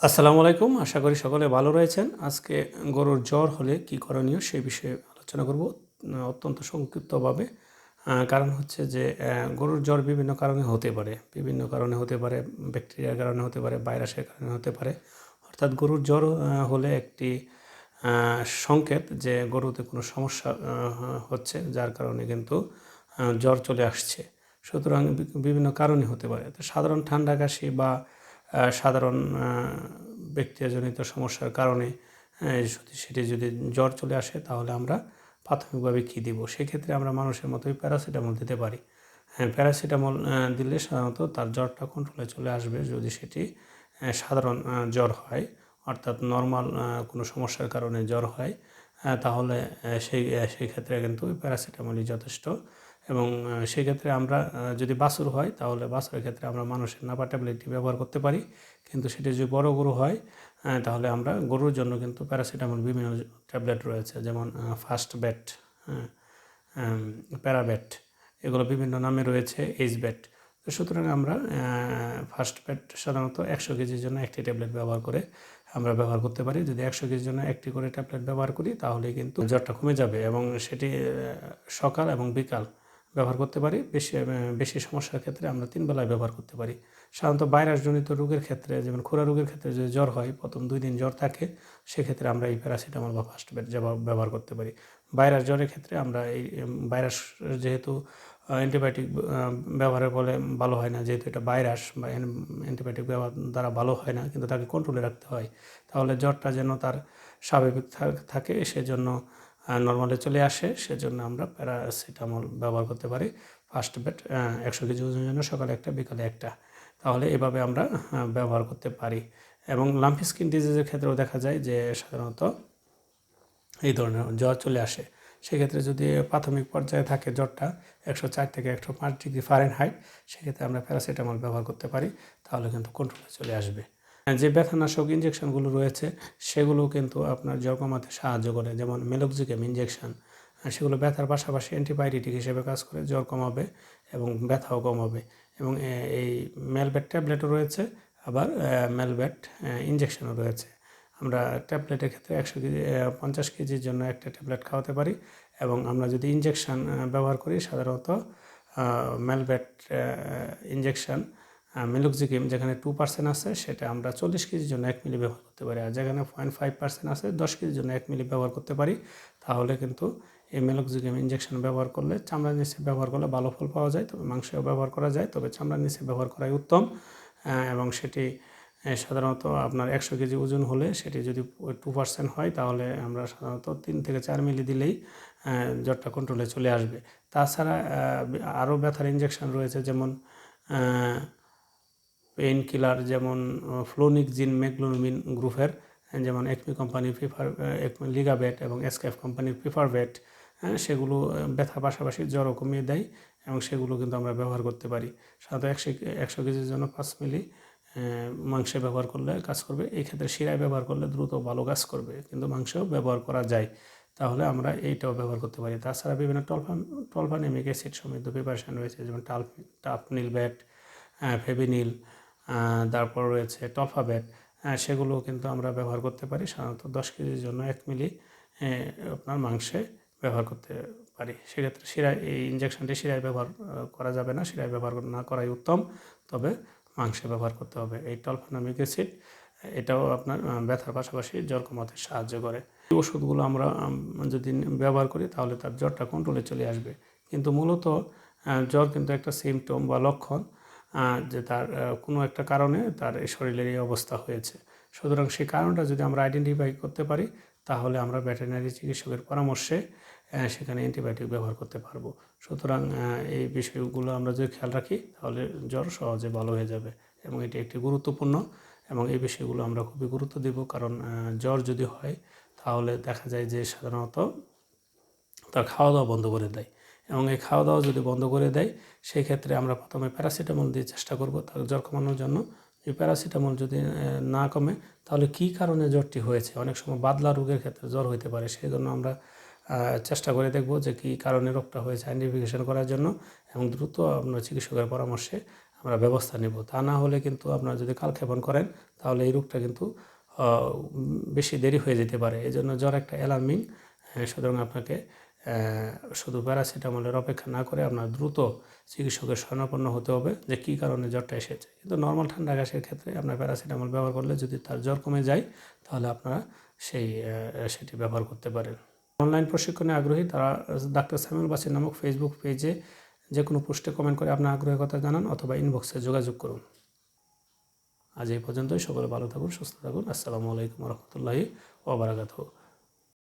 আসসালামু আলাইকুম, আশা করি সকলে ভালো রয়েছেন। আজকে গরুর জ্বর হলে কি করণীয় সেই বিষয়ে আলোচনা করব অত্যন্ত সংক্ষিপ্তভাবে। কারণ হচ্ছে যে গরুর জ্বর বিভিন্ন কারণে হতে পারে। বিভিন্ন কারণে হতে পারে, ব্যাকটেরিয়ার কারণে হতে পারে, ভাইরাসের কারণে হতে পারে। অর্থাৎ গরুর জ্বর হলে একটি সংকেত যে গরুতে কোনো সমস্যা হচ্ছে, যার কারণে কিন্তু জ্বর চলে আসছে। সুতরাং বিভিন্ন কারণে হতে পারে। সাধারণ ঠান্ডা কাশি বা সাধারণ আহ, ব্যাকটেরিয়াজনিত সমস্যার কারণে যদি সেটি যদি জ্বর চলে আসে তাহলে আমরা প্রাথমিকভাবে কী দিব? সেক্ষেত্রে আমরা মানুষের মতোই প্যারাসিটামল দিতে পারি। হ্যাঁ প্যারাসিটামল দিলে সাধারণত তার জ্বরটা কন্ট্রোলে চলে আসবে যদি সেটি সাধারণ জ্বর হয় অর্থাৎ নর্মাল কোনো সমস্যার কারণে জ্বর হয় তাহলে সেই সেই ক্ষেত্রে কিন্তু প্যারাসিটামলই যথেষ্ট। এবং সেক্ষেত্রে আমরা যদি বাছুর হয়, তাহলে বাছুরের ক্ষেত্রে আমরা মানুষের নাপা ট্যাবলেটটি ব্যবহার করতে পারি। কিন্তু সেটি যদি বড় গরু হয় তাহলে আমরা গরুর জন্য কিন্তু প্যারাসিটামল বিভিন্ন ট্যাবলেট রয়েছে। যেমন ফাস্ট ব্যাট প্যারাব্যাট, এগুলো বিভিন্ন নামে রয়েছে, এইচ ব্যাট। সুতরাং আমরা ফার্স্ট ব্যাট সাধারণত একশো কেজির জন্য একটি ট্যাবলেট ব্যবহার করে আমরা ব্যবহার করতে পারি। যদি একশো কেজির জন্য একটি করে ট্যাবলেট ব্যবহার করি তাহলে কিন্তু জ্বরটা কমে যাবে এবং সেটি সকাল এবং বিকাল ব্যবহার করতে পারি। বেশি বেশি সমস্যার ক্ষেত্রে আমরা তিন বেলায় ব্যবহার করতে পারি। সাধারণত ভাইরাসজনিত রোগের ক্ষেত্রে, যেমন খুরা রোগের ক্ষেত্রে যদি জ্বর হয়, প্রথম দুই দিন জ্বর থাকে, সেক্ষেত্রে আমরা এই প্যারাসিটামল বা ফার্স্ট বেড ব্যবহার করতে পারি। ভাইরাস জ্বরের ক্ষেত্রে আমরা এই ভাইরাস যেহেতু অ্যান্টিবায়োটিক ব্যবহারের ফলে ভালো হয় না, যেহেতু এটা ভাইরাস বা অ্যান্টিবায়োটিক ব্যবহার দ্বারা ভালো হয় না, কিন্তু তাকে কন্ট্রোলে রাখতে হয়। তাহলে জ্বরটা যেন তার স্বাভাবিক থাকে, সেজন্য নর্মালে চলে আসে, সেজন্য আমরা প্যারাসিটামল ব্যবহার করতে পারি। ফার্স্ট বেড একশো কেজি ওজনের জন্য, সকালে একটা, বিকালে একটা। তাহলে এভাবে আমরা ব্যবহার করতে পারি। এবং লাম্পি স্কিন ডিজিজের ক্ষেত্রেও দেখা যায় যে সাধারণত এই ধরনের জ্বর চলে আসে। সেক্ষেত্রে যদি প্রাথমিক পর্যায়ে থাকে জ্বরটা, একশো চার থেকে একশো পাঁচ ডিগ্রি ফারেনহাইট, সেক্ষেত্রে আমরা প্যারাসিটামল ব্যবহার করতে পারি। তাহলে কিন্তু কন্ট্রোলে চলে আসবে। যে ব্যথানাশক ইঞ্জেকশনগুলো রয়েছে, সেগুলো কিন্তু আপনার জ্বর কমাতে সাহায্য করে। যেমন মেলোক্সিকেম ইঞ্জেকশন সেগুলো ব্যথার পাশাপাশি অ্যান্টিবায়োটিক হিসেবে কাজ করে জ্বর কমাবে এবং ব্যথাও কমাবে। এবং এই মেলব্যাট ট্যাবলেটও রয়েছে, আবার মেলব্যাট ইঞ্জেকশনও রয়েছে। আমরা ট্যাবলেটের ক্ষেত্রে একশো কেজি পঞ্চাশ কেজির জন্য একটা ট্যাবলেট খাওয়াতে পারি এবং আমরা যদি ইঞ্জেকশান ব্যবহার করি, সাধারণত মেলব্যাট ইঞ্জেকশান মেলুকজিকিম যেখানে টু পার্সেন্ট আছে, সেটা আমরা চল্লিশ কেজির জন্য এক মিলি ব্যবহার করতে পারি। আর যেখানে পয়েন্ট ফাইভ পার্সেন্ট আছে, দশ কেজির জন্য এক মিলি ব্যবহার করতে পারি। তাহলে কিন্তু এই মেলুকজিকিম ইঞ্জেকশন ব্যবহার করলে চামড়ার নিচে ব্যবহার করলে ভালো ফল পাওয়া যায়, তবে মাংসেও ব্যবহার করা যায়, তবে চামড়ার নিচে ব্যবহার করাই উত্তম। এবং সেটি সাধারণত আপনার একশো কেজি ওজন হলে সেটি যদি টু পার্সেন্ট হয়, তাহলে আমরা সাধারণত তিন থেকে চার মিলি দিলেই জ্বরটা কন্ট্রোলে চলে আসবে। তাছাড়া আরও ব্যথার ইঞ্জেকশন রয়েছে, যেমন পেইন কিলার যেমন ফ্লোনিক জিন মেগলোমিন গ্রুপের যেমন একমি কোম্পানির প্রিফার লিগাবেট এবং এসকেফ কোম্পানির প্রিফারভেট সেগুলো ব্যথা পাশাপাশি জ্বরও কমিয়ে দেয় এবং সেগুলো কিন্তু আমরা ব্যবহার করতে পারি। সাধারণত একশো একশো কেজির জন্য পাঁচ মিলি মাংসে ব্যবহার করলে কাজ করবে। এই ক্ষেত্রে শিরায় ব্যবহার করলে দ্রুত ভালো কাজ করবে, কিন্তু মাংসেও ব্যবহার করা যায়। তাহলে আমরা এইটাও ব্যবহার করতে পারি। তাছাড়া বিভিন্ন টলফান, টলফানেমিক অ্যাসিড সমৃদ্ধ প্রিপারেশন রয়েছে, যেমন টাল টাপনিল ব্যাট ফেবিনিল তারপর রয়েছে টলফাবেট সেগুলো কিন্তু আমরা ব্যবহার করতে পারি। সাধারণত দশ কেজির জন্য এক মিলি আপনার মাংসে ব্যবহার করতে পারি। সেক্ষেত্রে শিরায়, এই ইঞ্জেকশনটি শিরায় ব্যবহার করা যাবে না। শিরায় ব্যবহার না করাই উত্তম। তবে মাংসে ব্যবহার করতে হবে। এই টলফানামিক অ্যাসিড, এটাও আপনার ব্যথার পাশাপাশি জ্বর কমাতে সাহায্য করে। এই ওষুধগুলো আমরা যদি ব্যবহার করি, তাহলে তার জ্বরটা কন্ট্রোলে চলে আসবে। কিন্তু মূলত জ্বর কিন্তু একটা সিমটম বা লক্ষণ। যে তার কোনো একটা কারণে তার শরীরের এই অবস্থা হয়েছে। সুতরাং সেই কারণটা যদি আমরা আইডেন্টিফাই করতে পারি, তাহলে আমরা ভেটেরিনারি চিকিৎসকের পরামর্শে সেখানে অ্যান্টিবায়োটিক ব্যবহার করতে পারব। সুতরাং এই বিষয়গুলো আমরা যদি খেয়াল রাখি, তাহলে জ্বর সহজে ভালো হয়ে যাবে এবং এটি একটি গুরুত্বপূর্ণ এবং এই বিষয়গুলো আমরা খুবই গুরুত্ব দেব। কারণ জ্বর যদি হয়, তাহলে দেখা যায় যে সাধারণত তার খাওয়া দাওয়া বন্ধ করে দেয়। এবং এই খাওয়া দাওয়া যদি বন্ধ করে দেয়, সেই ক্ষেত্রে আমরা প্রথমে প্যারাসিটামল দিয়ে চেষ্টা করব তার জ্বর কমানোর জন্য। এই প্যারাসিটামল যদি না কমে, তাহলে কী কারণে জ্বরটি হয়েছে? অনেক সময় বাদলা রোগের ক্ষেত্রে জ্বর হতে পারে সেই জন্য আমরা চেষ্টা করে দেখব যে কী কারণে রোগটা হয়েছে আইডেন্টিফিকেশন করার জন্য এবং দ্রুত আপনার চিকিৎসকের পরামর্শে আমরা ব্যবস্থা নেব। তা না হলে কিন্তু আপনারা যদি কালক্ষেপণ করেন, তাহলে এই রোগটা কিন্তু বেশি দেরি হয়ে যেতে পারে। এই জন্য জ্বর একটা অ্যালার্মিং সুতরাং আপনাকে শুধু প্যারাসিটামলের অপেক্ষা না করে আপনার দ্রুত চিকিৎসকের শরণাপন্ন হতে হবে যে কী কারণে জ্বরটা এসেছে। কিন্তু নর্মাল ঠান্ডা কাশির ক্ষেত্রে আপনার প্যারাসিটামল ব্যবহার করলে যদি তার জ্বর কমে যায়, তাহলে আপনারা সেই সেটি ব্যবহার করতে পারেন। অনলাইন প্রশিক্ষণে আগ্রহী তারা ডাক্তার সামিউল বাসির নামক ফেসবুক পেজে যে কোনো পোস্টে কমেন্ট করে আপনার আগ্রহের কথা জানান অথবা ইনবক্সে যোগাযোগ করুন। আজ এই পর্যন্তই। সকলে ভালো থাকুন, সুস্থ থাকুন। আসসালামু আলাইকুম রহমতুল্লাহি ওবরাকাতু